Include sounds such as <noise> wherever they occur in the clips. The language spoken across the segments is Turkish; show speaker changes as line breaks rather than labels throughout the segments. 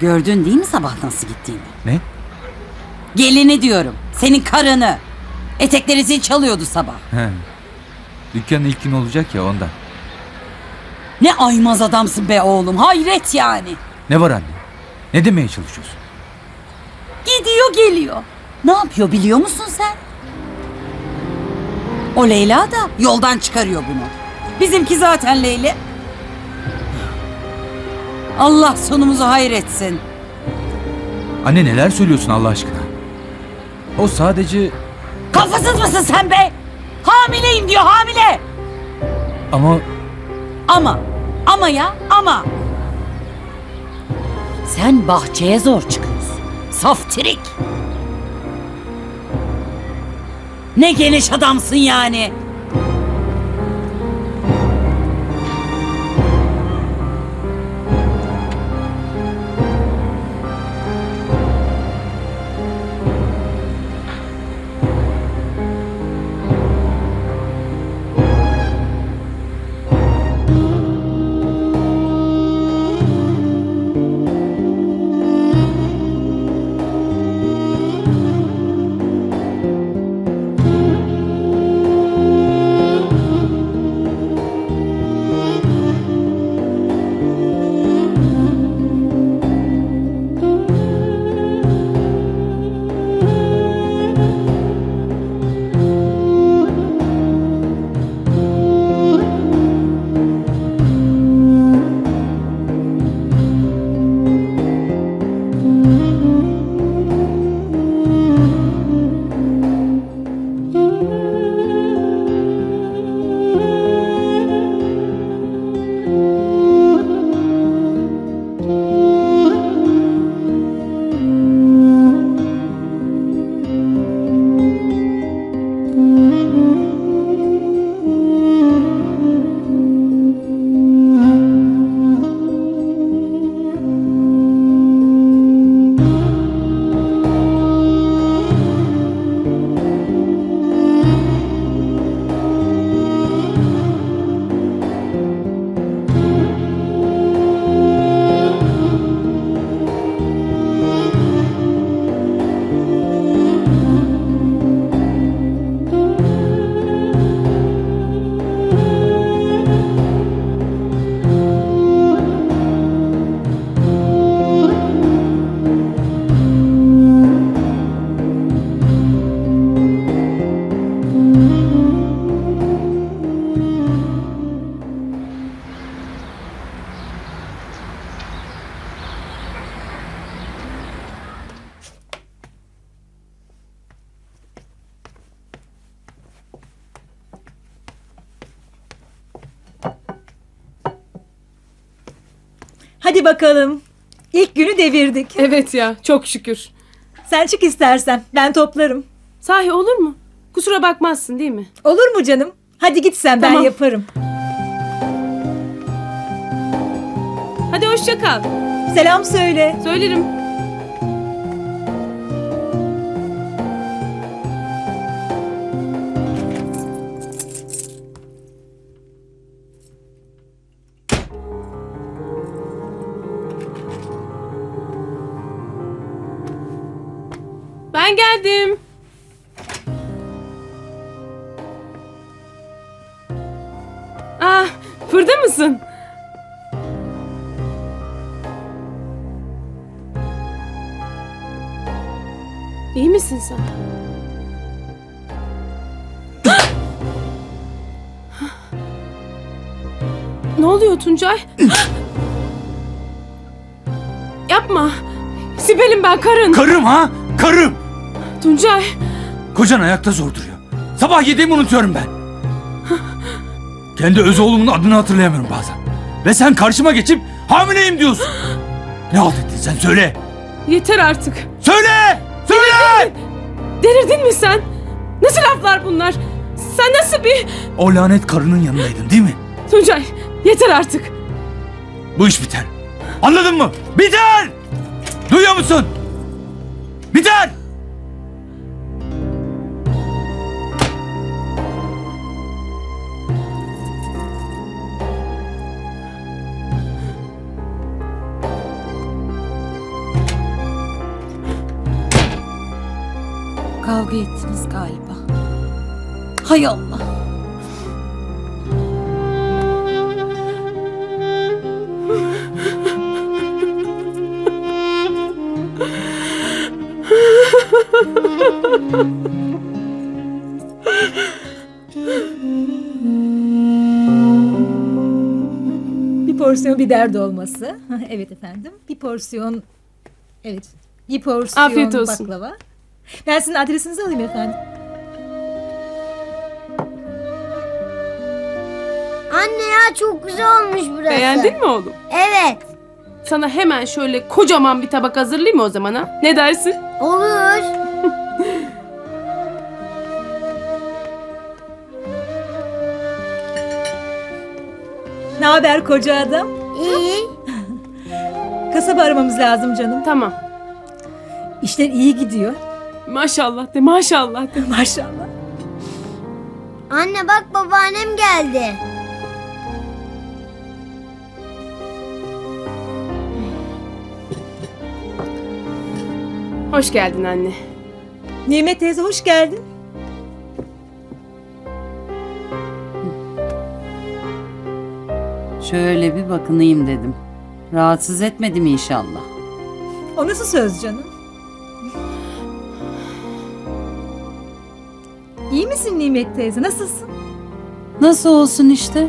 Gördün değil mi sabah nasıl gittiğini?
Ne?
Gelini diyorum. Senin karını. Etekleri zil çalıyordu sabah.
He. Dükkanın ilk gün olacak ya ondan.
Ne aymaz adamsın be oğlum. Hayret yani.
Ne var anne? Ne demeye çalışıyorsun?
Gidiyor geliyor. Ne yapıyor biliyor musun sen? O Leyla da yoldan çıkarıyor bunu. Bizimki zaten Leyla. Allah sonumuzu hayretsin.
Anne neler söylüyorsun Allah aşkına? O sadece
Kafasız mısın sen be? Hamileyim diyor hamile.
ama
Ama, ama ya, ama. Sen bahçeye zor çıkıyorsun. Saftirik. Ne geniş adamsın yani.
Hadi bakalım. İlk günü devirdik.
Evet ya çok şükür.
Sen çık istersen. Ben toplarım.
Sahi olur mu? Kusura bakmazsın değil mi?
Olur mu canım? Hadi git sen ben
Tamam.
yaparım.
Hadi hoşça kal.
Selam söyle.
Söylerim. Ben geldim. Ah, burada mısın? İyi misin sen? ne oluyor Tuncay? Yapma. Sibel'im ben karın.
karım ha? Karım!
Tuncay.
Kocan ayakta zor duruyor. Sabah yediğimi unutuyorum ben. Kendi öz oğlumun adını hatırlayamıyorum bazen. Ve sen karşıma geçip hamileyim diyorsun. Ne halt ettin sen söyle.
Yeter artık.
Söyle! Söyle!
Delirdin mi sen? Nasıl laflar bunlar? Sen nasıl bir...
O lanet karının yanındaydın değil mi?
Tuncay yeter artık.
Bu iş biter. Anladın mı? Biter! Duyuyor musun? Biter!
Kavga ettiniz galiba. Hay Allah.
Bir porsiyon biber dolması. <laughs> evet efendim. Bir porsiyon... Evet. Bir porsiyon
Afiyet olsun.
baklava. Ben sizin adresinizi alayım efendim.
Anne ya çok güzel olmuş burası.
Beğendin mi oğlum?
Evet.
Sana hemen şöyle kocaman bir tabak hazırlayayım mı o zaman ha? Ne dersin?
Olur.
Ne haber koca adam?
İyi.
Kasaba aramamız lazım canım.
Tamam.
İşler iyi gidiyor.
Maşallah de maşallah de.
Maşallah.
Anne bak babaannem geldi.
Hoş geldin anne.
Nimet teyze hoş geldin.
Şöyle bir bakınayım dedim. Rahatsız etmedim inşallah.
O nasıl söz canım? İyi misin Nimet teyze? Nasılsın?
Nasıl olsun işte?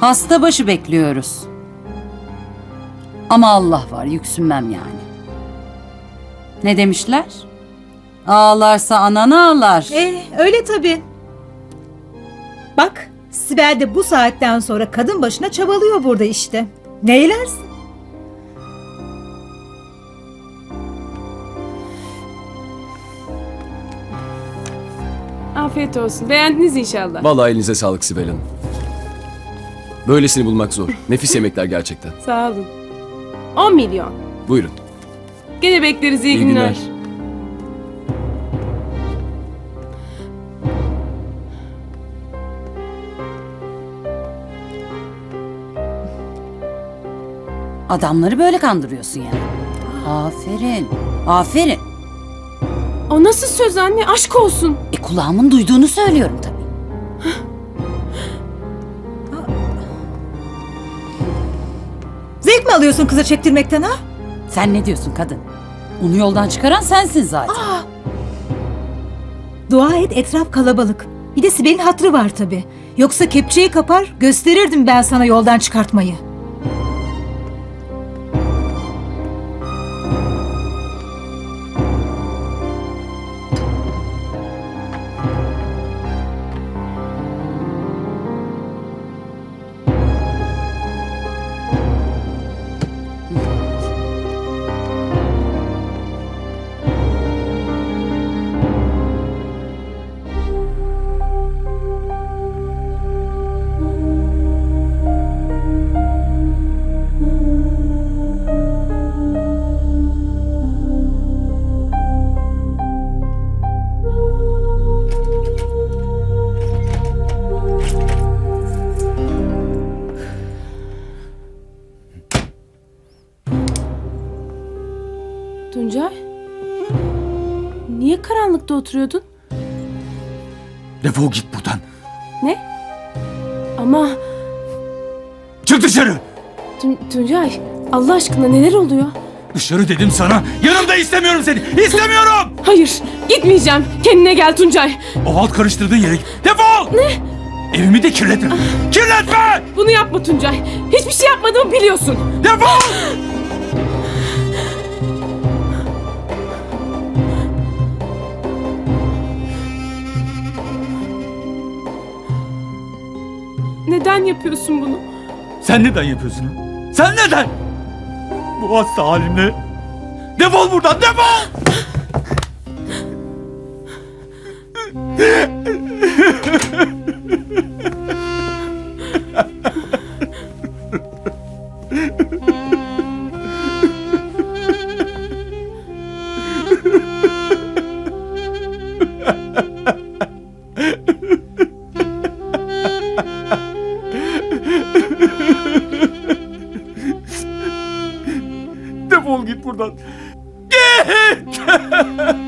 Hasta başı bekliyoruz. Ama Allah var yüksünmem yani. Ne demişler? Ağlarsa ananı ağlar.
Ee, öyle tabii. Bak, Sibel de bu saatten sonra kadın başına çabalıyor burada işte. Neylersin?
Afiyet olsun. Beğendiniz inşallah.
Vallahi elinize sağlık Sibel Hanım. Böylesini bulmak zor. Nefis yemekler gerçekten.
Sağ olun. 10 milyon.
Buyurun.
Gene bekleriz iyi,
İyi
günler.
günler.
Adamları böyle kandırıyorsun yani. Aferin. Aferin.
O nasıl söz anne? Aşk olsun.
E kulağımın duyduğunu söylüyorum tabii.
Zevk mi alıyorsun kıza çektirmekten ha?
Sen ne diyorsun kadın? Onu yoldan çıkaran sensin zaten.
Dua et etraf kalabalık. Bir de Sibel'in hatrı var tabii. Yoksa kepçeyi kapar gösterirdim ben sana yoldan çıkartmayı.
Oturuyordun?
Defol git buradan.
Ne? Ama
Çık dışarı.
Tun- Tuncay Allah aşkına neler oluyor?
Dışarı dedim sana. Yanımda istemiyorum seni. İstemiyorum.
Hayır gitmeyeceğim. Kendine gel Tuncay.
O halt karıştırdığın yere git. Defol. Ne? Evimi de kirletme. Kirletme.
Bunu yapma Tuncay. Hiçbir şey yapmadığımı biliyorsun.
Defol.
Neden yapıyorsun bunu?
Sen neden yapıyorsun? Sen neden? Bu hasta halimle. Defol buradan defol. Buradan. Git.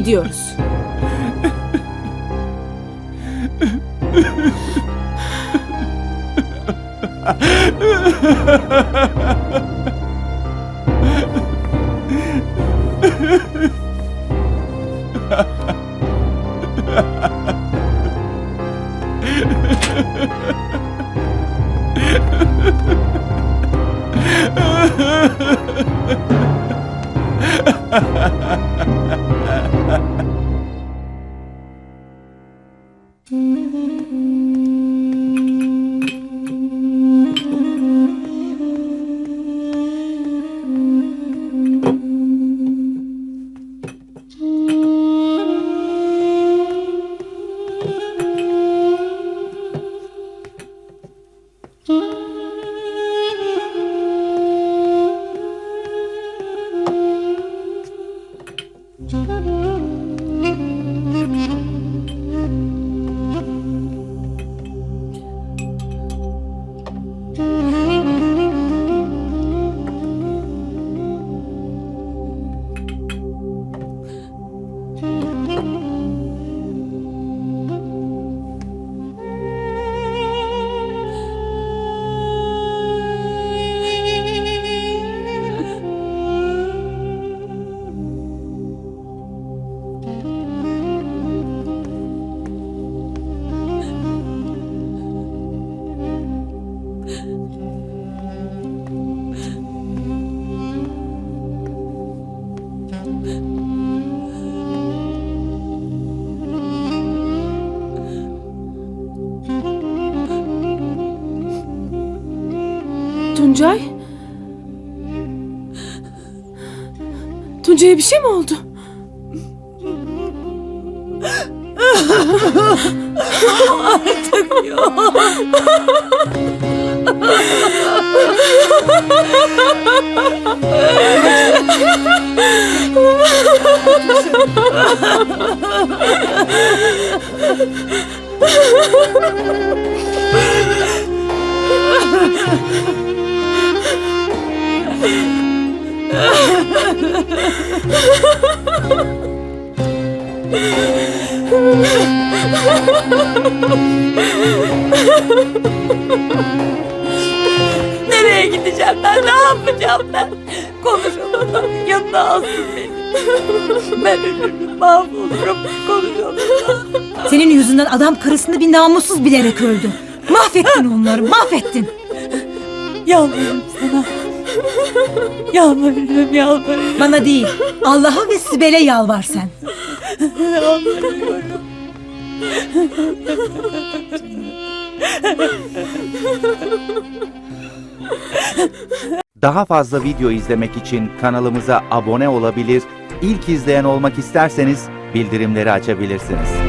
Gidiyoruz. <laughs> Tuncay'a bir şey mi oldu?
Nereye gideceğim ben? Ne yapacağım ben? Konuşalım. Yanına alsın beni. Ben ölürüm, mahvolurum. Konuşalım.
Senin yüzünden adam karısını bir namussuz bilerek öldü. Mahvettin onları mahvettin.
Yalvarırım sana. Yalvarırım, yalvarırım.
Bana değil Allah'a ve Sibel'e yalvar sen.
Yalvarıyorum.
Daha fazla video izlemek için kanalımıza abone olabilir, ilk izleyen olmak isterseniz bildirimleri açabilirsiniz.